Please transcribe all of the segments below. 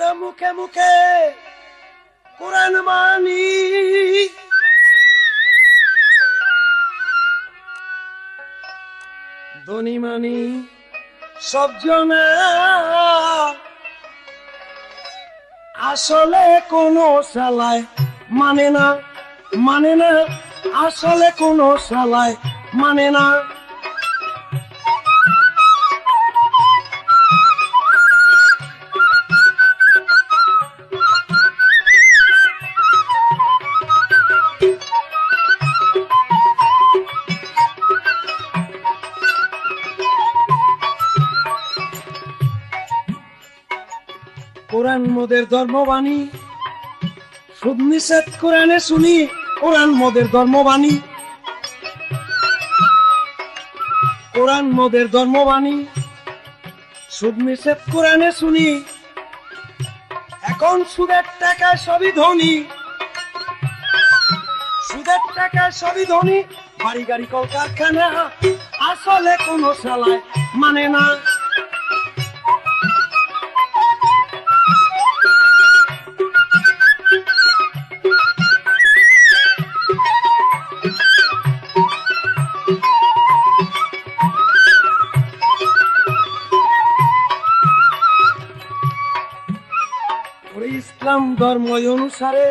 পুরা মুখে মুখে কোরআন মানি। ধনী মানি সব আসলে কোনো সালায় মানে না মানে না। আসলে কোনো সালায় মানে না। কোরআন মোদের ধর্মবাণী। সুদ নিষেধ কোরআনে শুনি, কোরআন মোদের ধর্মবাণী। কোরআন মোদের ধর্মবাণী। সুদ নিষেধ কোরআনে শুনি, এখন সুদের টাকায় সবই ধনী। সুদের টাকায় সবই ধনী, বাড়ি, গাড়ি, কলকারখানা, আসলে কোনো সালায় মানে না। ইসলাম ধর্ম অনুসারে।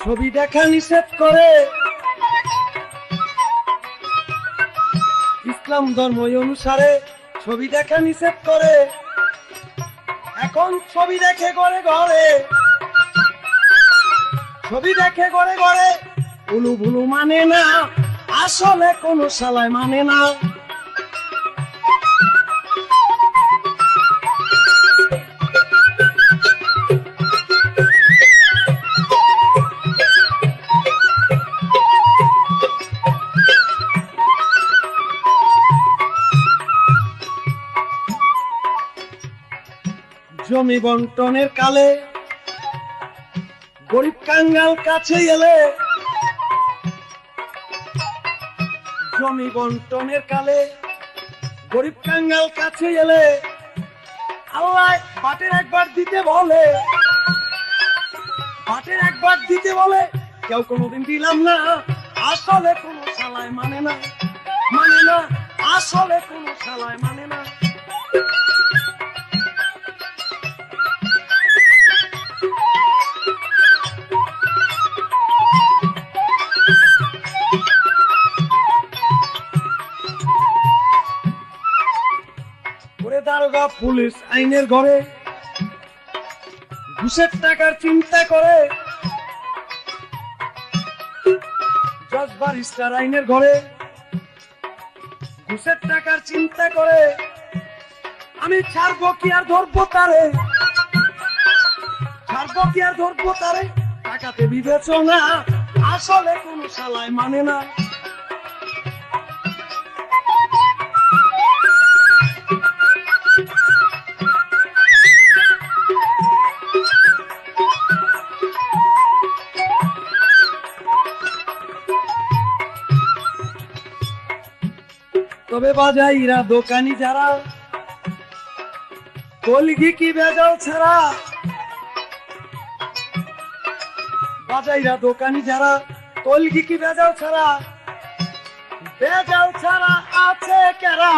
ছবি দেখা নিষেধ করে। ইসলাম ধর্ম অনুসারে, ছবি দেখা নিষেধ করে। এখন ছবি দেখে ঘরে ঘরে। ছবি দেখে ঘরে ঘরে। উলু ভুলু মানে না, আসলে কোনো সালায় মানে না। জমি বন্টনের কালে গরিব কাঙ্গাল কাছে এলে। জমি বন্টনের কালে গরিব কাঙ্গাল কাছে এলে। আল্লাহ বাটের একবার দিতে বলে। বাটের একবার দিতে বলে। কেউ কোনোদিন দিলাম না। আসলে কোনো সালায় মানে না। মানে না, আসলে কোনো সালায় মানে না। দারোগা পুলিশ আইনের ঘরে। ঘুষের টাকার চিন্তা করে। জজ বারিস্টার আইনের ঘরে। ঘুষের টাকার চিন্তা করে। আমি ছাড়বো কি আর ধরবো তারে? ছাড়বো কি আর ধরবো তারে? টাকাতে বিবেচনা। আসলে কোন শালায় মানে না। তবে বাজাইরা দোকানি যারা, কলগি কি বেজাল ছাড়া? বাজাইরা দোকানি যারা, কলগি কি বেজাল ছাড়া? বেজাল ছাড়া আছে কেরা?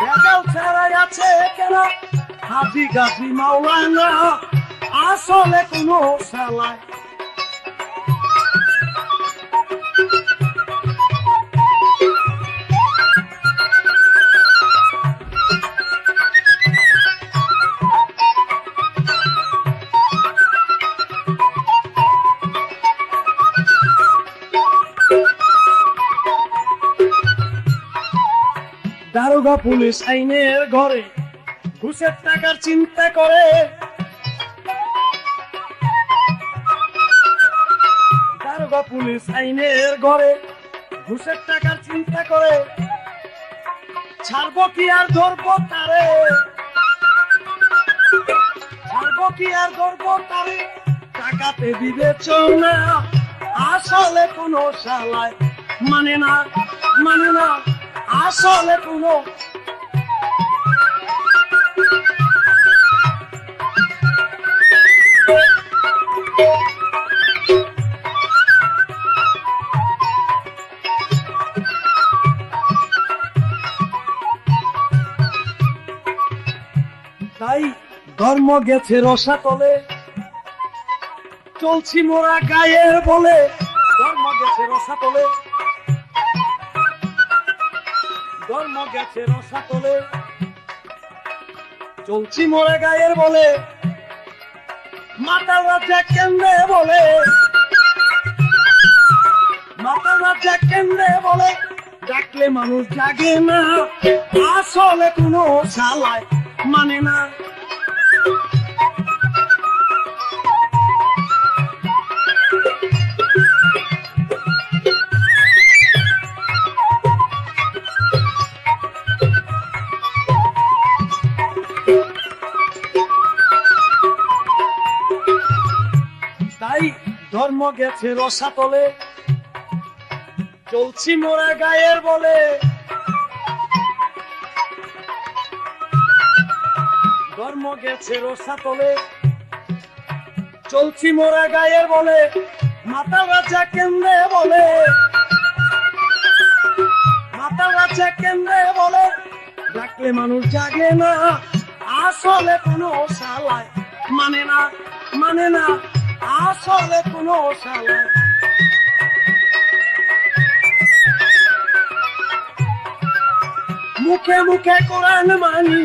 বেজাল ছাড়াই আছে কেরা? হাজি গাজি মাওলানা, আসলে কোনো শালায় দারোগা পুলিশ আইনের ঘরে ঘুষের টাকার চিন্তা করে। দারোগা পুলিশ আইনের ঘরে ঘুষের টাকার চিন্তা করে। ছাড়বো কি আর ধরবো তারে? ছাড়বো কি আর ধরবো তারে? টাকাতে বিবেচনা, আসলে কোনো শালায় মানে না মানে না। আসলে কোনো তাই ধর্ম গেছে রসা তলে চলছি মোরা গায়ের বলে। ধর্ম গেছে রসা তলে ধর্ম গেছে চলছি মরে গায়ের বলে, মাতাল রাজা কেন্দ্রে বলে। মাতাল রাজা কেন্দ্রে বলে, ডাকলে মানুষ জাগে না। আসলে কোনো শালায় মানে না। ধর্ম গেছে রসাতলে চলছি মোরা গায়ের বলে। ধর্ম গেছে রসাতলে চলছি মোরা গায়ের বলে। মাতা রাজা কেন্দ্রে বলে। মাতা রাজা কেন্দ্রে বলে। ডাকলে মানুষ জাগে না। আসলে কোনো শালায় মানে না মানে না। আসলে কোনো শালায় মুখে মুখে কোরআন মানি।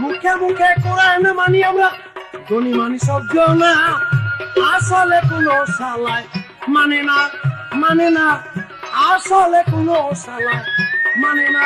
মুখে মুখে কোরআন মানি আমরা। ধনী মানি সহ্য না আসলে কোনো শালায় মানে না মানে না। আসলে কোনো শালায় মানে না।